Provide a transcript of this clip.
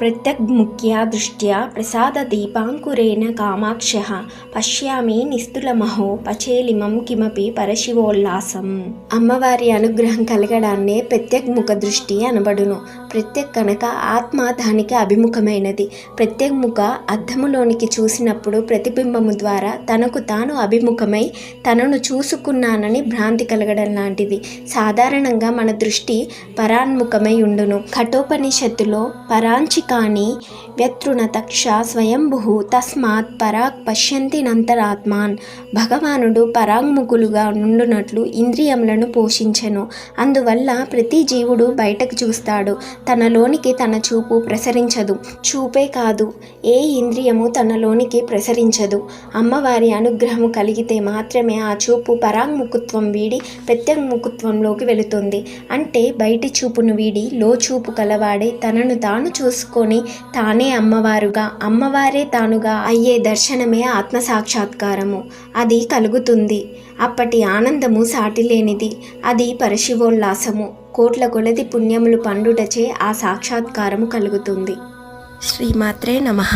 ప్రత్యగ్ముఖ్యా దృష్ట్యా ప్రసాదదీపాంకురేణ కామాక్షः పశ్యామి నిస్తులమహో పచేలిమం కిమపి పరశివోల్లాసం అమ్మవారి అనుగ్రహం కలగడాన్నే ప్రత్యగ్ముఖ దృష్టి అనబడును ప్రత్యక్ కనుక ఆత్మ దానికి అభిముఖమైనది ప్రత్యగ్ముఖ అద్దములోనికి చూసినప్పుడు ప్రతిబింబము ద్వారా తనకు తాను అభిముఖమై తనను చూసుకున్నానని భ్రాంతి కలగడం లాంటిది. సాధారణంగా మన దృష్టి పరాన్ముఖమై ఉండును. కఠోపనిషత్తులో పరాంచికాని వ్యతృణతక్ష స్వయంభు తస్మాత్ పరాక్ పశ్యంతి నంతరాత్మాన్. భగవానుడు పరాగ్ముఖులుగా నుండునట్లు ఇంద్రియములను పోషించెను. అందువల్ల ప్రతి జీవుడు బయటకు చూస్తాడు. తనలోనికి తన చూపు ప్రసరించదు. చూపే కాదు. ఏ ఇంద్రియము తనలోనికి ప్రసరించదు. అమ్మవారి అనుగ్రహము కలిగితే మాత్రమే ఆ చూపు పరాంగుముఖత్వం వీడి ప్రత్యగ్ముఖత్వంలోకి వెళుతుంది. అంటే బయటి చూపును వీడి లో చూపు కలవాడే తనను తాను చూసుకొని తానే అమ్మవారుగా అమ్మవారే తానుగా అయ్యే దర్శనమే ఆత్మ సాక్షాత్కారము అది కలుగుతుంది. అప్పటి ఆనందము సాటిలేనిది. అది పరశివోల్లాసము కోట్ల కొలది పుణ్యములు పండుటచే ఆ సాక్షాత్కారము కలుగుతుంది. శ్రీమాత్రే నమః.